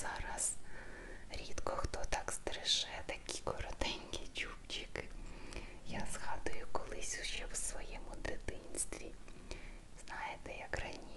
зараз рідко хто так стриже, такі коротенькі чубчики. Я згадую колись ще в своєму дитинстві. Знаєте, як раніше.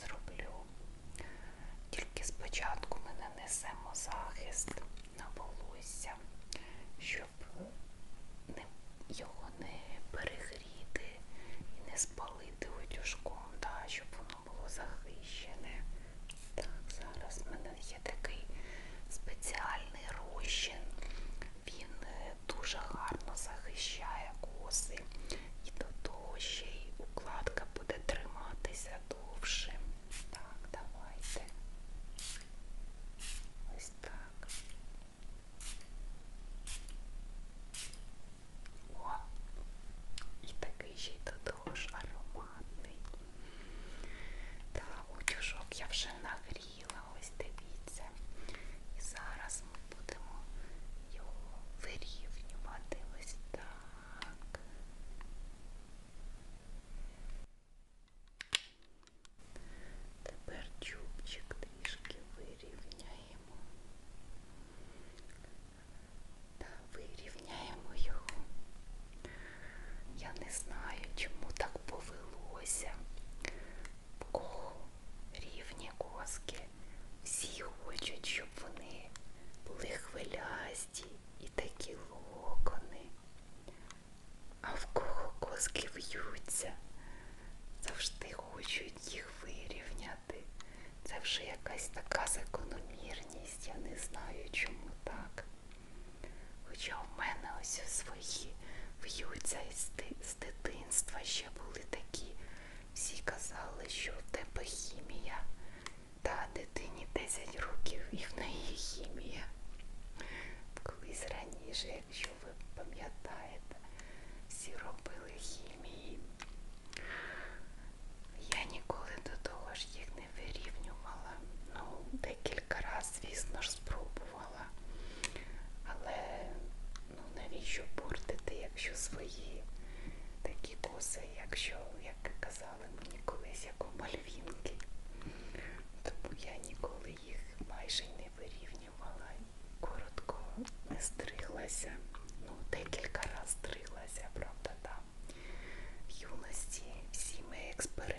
зроблю. Тільки спочатку ми нанесемо захист на волосся, щоб не, його не перегріти і не спалити утюжком, да, щоб воно було захищене. Так, Зараз в мене є такий спеціальний розчин, він е, дуже гарно захищає коси. завжди хочуть їх вирівняти. Це вже якась така закономірність, я не знаю, чому так. Хоча в мене ось свої в'ються з дитинства ще були такі. Всі казали, що в тебе хімія, та дитині 10 років і в неї хімія. Колись раніше, якщо ви пам'ятаєте, всі робили хімію. expiration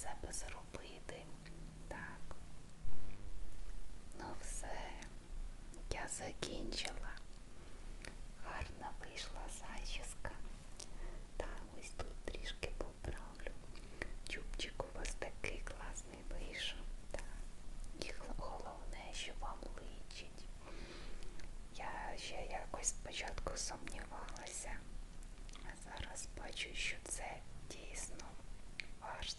себе зробити. Так. Ну все, я закінчила. Гарна вийшла зачіска. Так, ось тут трішки поправлю. Чубчик у вас такий класний вийшов. Так. І головне, що вам личить. Я ще якось спочатку сумнівалася, а зараз бачу, що це дійсно ваш